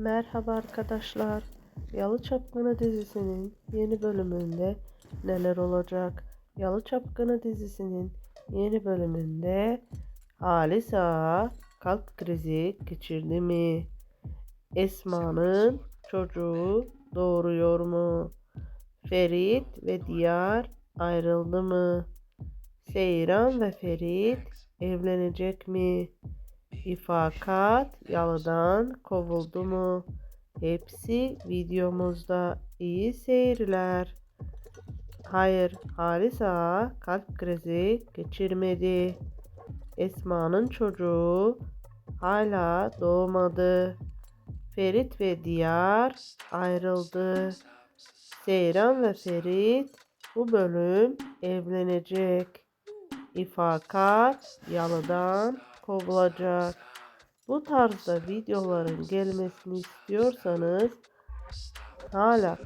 Merhaba arkadaşlar. Yalı Çapkını dizisinin yeni bölümünde neler olacak? Yalı Çapkını dizisinin yeni bölümünde Halis Ağa kalp krizi geçirdi mi? Esma'nın çocuğu doğuruyor mu? Ferit ve Diyar ayrıldı mı? Seyran ve Ferit evlenecek mi? İfakat yalıdan kovuldu mu? Hepsi videomuzda. İyi seyirler. Hayır, Halis Ağa kalp krizi geçirmedi. Esma'nın çocuğu hala doğmadı. Ferit ve Diyar ayrıldı. Seyran ve Ferit bu bölüm evlenecek. İfakat yalıdan kovulacak. Bu tarzda videoların gelmesini istiyorsanız hala